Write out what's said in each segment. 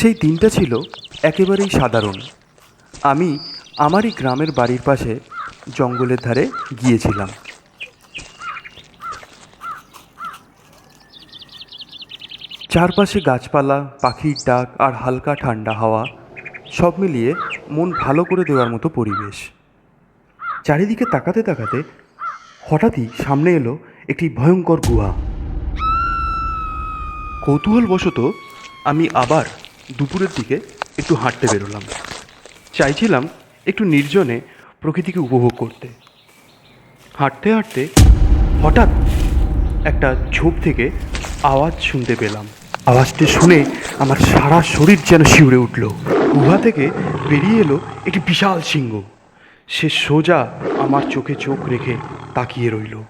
সেই দিনটা ছিল একেবারেই সাধারণ। আমি আমারই গ্রামের বাড়ির পাশে জঙ্গলের ধারে গিয়েছিলাম। চারপাশে গাছপালা, পাখির ডাক আর হালকা ঠান্ডা হাওয়া সব মিলিয়ে মন ভালো করে দেওয়ার মতো পরিবেশ। চারিদিকে তাকাতে তাকাতে হঠাৎই সামনে এলো একটি ভয়ঙ্কর গুহা। কৌতূহলবশত আমি আবার দুপুরের দিকে একটু হাঁটতে বেরোলাম। চাইছিলাম একটু নির্জনে প্রকৃতিকে উপভোগ করতে। হাঁটতে হাঁটতে হঠাৎ একটা ঝোপ থেকে আওয়াজ শুনতে পেলাম। আওয়াজটি শুনে আমার সারা শরীর যেন শিউরে উঠল। গুহা থেকে বেরিয়ে এলো একটি বিশাল সিংহ। সে সোজা আমার চোখে চোখ রেখে তাকিয়ে রইল।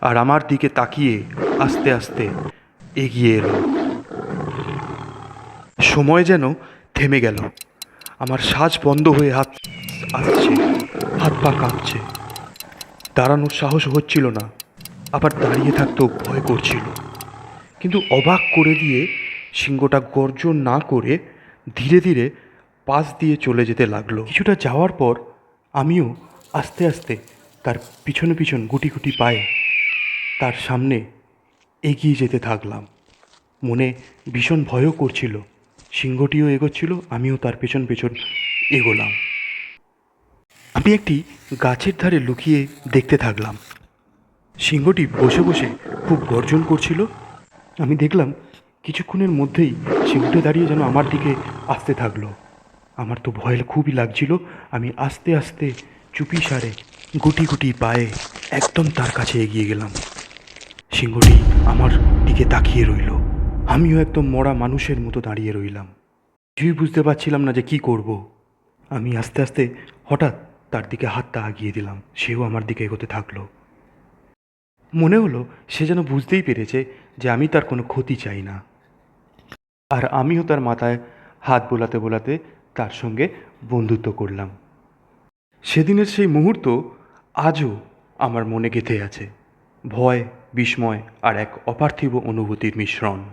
আর আমার দিকে তাকিয়ে আস্তে আস্তে এগিয়ে এলো। সময় যেন থেমে গেল। আমার শ্বাস বন্ধ হয়ে হাত আসছে, হাত পা কাঁপছে। দাঁড়ানোর সাহস হচ্ছিল না, আবার দাঁড়িয়ে থাকতেও ভয় করছিল। কিন্তু অবাক করে দিয়ে সিংহটা গর্জন না করে ধীরে ধীরে পাশ দিয়ে চলে যেতে লাগল। কিছুটা যাওয়ার পর আমিও আস্তে আস্তে তার পিছনে পিছন গুটি গুটি পায়ে তার সামনে এগিয়ে যেতে থাকলাম। মনে ভীষণ ভয়ও করছিল। সিংহটিও এগোচ্ছিল, আমিও তার পেছন পেছন এগোলাম। আমি একটি গাছের ধারে লুকিয়ে দেখতে থাকলাম। সিংহটি বসে বসে খুব গর্জন করছিল। আমি দেখলাম কিছুক্ষণের মধ্যেই সিংহটি দাঁড়িয়ে যেন আমার দিকে আসতে থাকল। আমার তো ভয় খুবই লাগছিল। আমি আস্তে আস্তে চুপি সারে গুটি গুটি পায়ে একদম তার কাছে এগিয়ে গেলাম। সিংহটি আমার দিকে তাকিয়ে রইল। আমিও একদম মরা মানুষের মতো দাঁড়িয়ে রইলাম। কিছুই বুঝতে পারছিলাম না যে কি করব। আমি আস্তে আস্তে হঠাৎ তার দিকে হাতটা আগিয়ে দিলাম। সেও আমার দিকে এগোতে থাকল। মনে হলো সে যেন বুঝতেই পেরেছে যে আমি তার কোনো ক্ষতি চাই না। আর আমিও তার মাথায় হাত বোলাতে বোলাতে তার সঙ্গে বন্ধুত্ব করলাম। সেদিনের সেই মুহূর্ত আজও আমার মনে গেঁথে আছে। ভয়, বিস্ময় আর এক অপার্থিব অনুভূতির মিশ্রণ।